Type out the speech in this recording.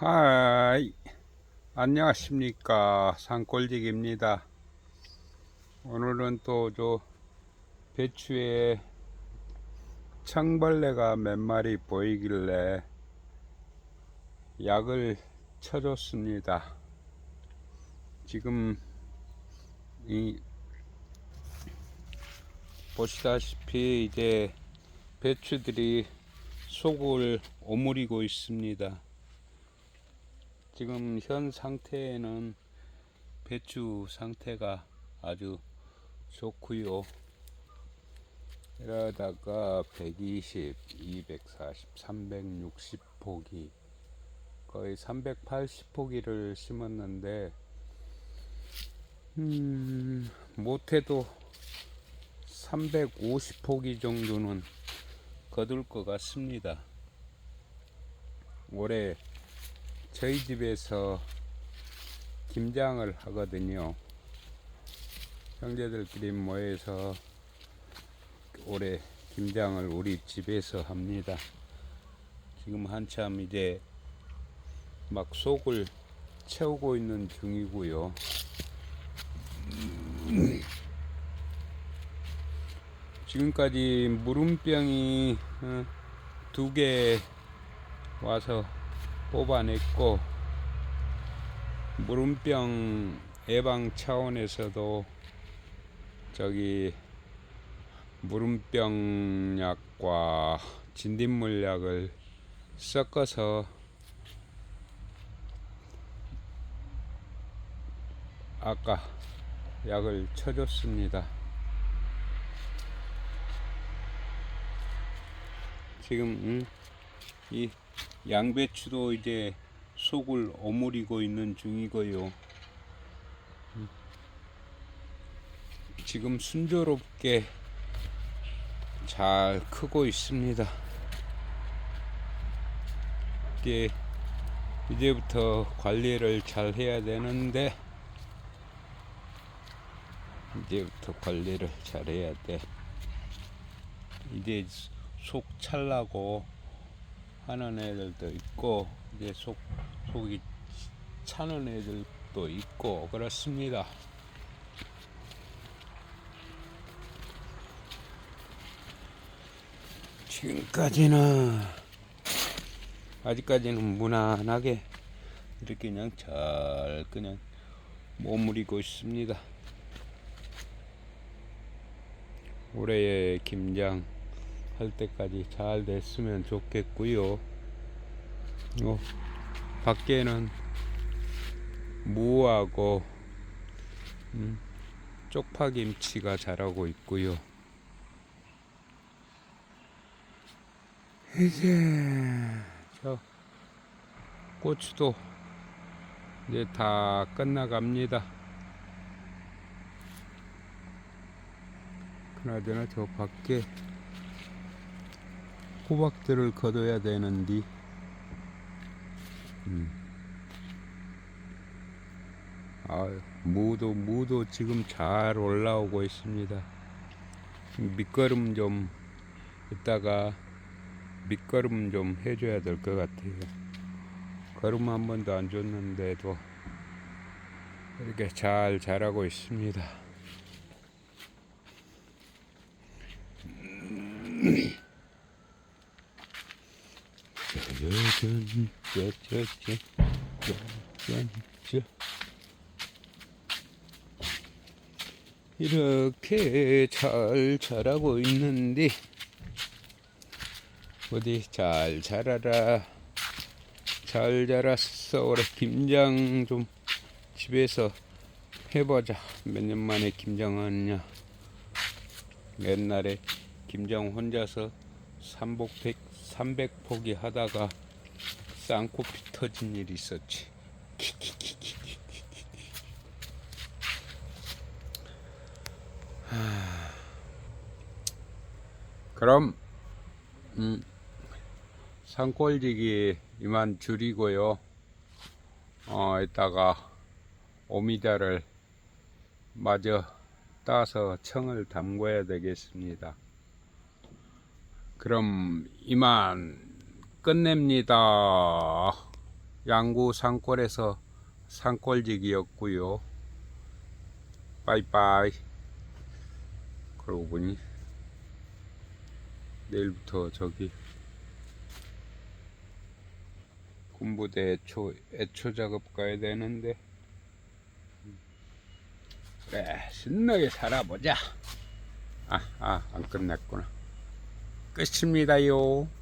하이. 안녕하십니까. 산골직입니다. 오늘은 또 저 배추에 청벌레가 몇 마리 보이길래 약을 쳐줬습니다. 지금 이 보시다시피 이제 배추들이 속을 오므리고 있습니다 지금 현 상태에는 배추 상태가 아주 좋고요. 이러다가 120, 240, 360 포기 거의 380 포기를 심었는데 음, 못해도 350 포기 정도는 거둘 것 같습니다. 올해 저희 집에서 김장을 하거든요. 형제들끼리 모여서 올해 김장을 우리 집에서 합니다. 지금 한참 이제 막 속을 채우고 있는 중이고요. 지금까지 물음병이 어, 두개 와서 뽑아냈고 물음병 예방 차원에서도 저기 물음병 약과 진딧물 약을 섞어서 아까 약을 쳐줬습니다. 지금 음, 이 양배추도 이제 속을 오므리고 있는 중이고요. 음. 지금 순조롭게 잘 크고 있습니다. 이게 이제부터 관리를 잘 해야 되는데 이제부터 관리를 잘 해야 돼. 이제 속 찰라고 하는 애들도 있고 이제 속 속이 차는 애들도 있고 그렇습니다. 지금까지는 아직까지는 무난하게 이렇게 그냥 잘 그냥 머무리고 있습니다. 올해의 김장 할 때까지 잘 됐으면 좋겠고요. 어, 밖에는 무하고 음, 쪽파김치가 자라고 있고요. 이제 저 고추도 이제 다 끝나갑니다. 그나저나 저 밖에 호박들을 걷어야 되는데 음. 아, 무도 무도 지금 잘 올라오고 있습니다. 밑거름 좀 이따가 밑거름 좀 해줘야 될 것 같아요. 거름 한 번도 안 줬는데도 이렇게 잘 자라고 있습니다. 이렇게 잘 자라고 있는데 어디 잘 자라라 잘 자랐어 올해 김장 좀 집에서 해보자 몇 년 만에 김장하느냐 옛날에 김장 혼자서 삼복 백 300 포기 하다가 쌍코피 터진 일이 있었지 하... 그럼 음, 산골지기 이만 줄이고요. 어, 이따가 오미자를 마저 따서 청을 담궈야 되겠습니다. 그럼 이만 끝냅니다. 양구 산골에서 산골지기였고요. 빠이빠이. 그러고 보니 내일부터 저기 군부대 애초 애초 작업 가야 되는데 그래 신나게 살아보자. 아, 아, 안 끝났구나. 끝입니다요. 끝.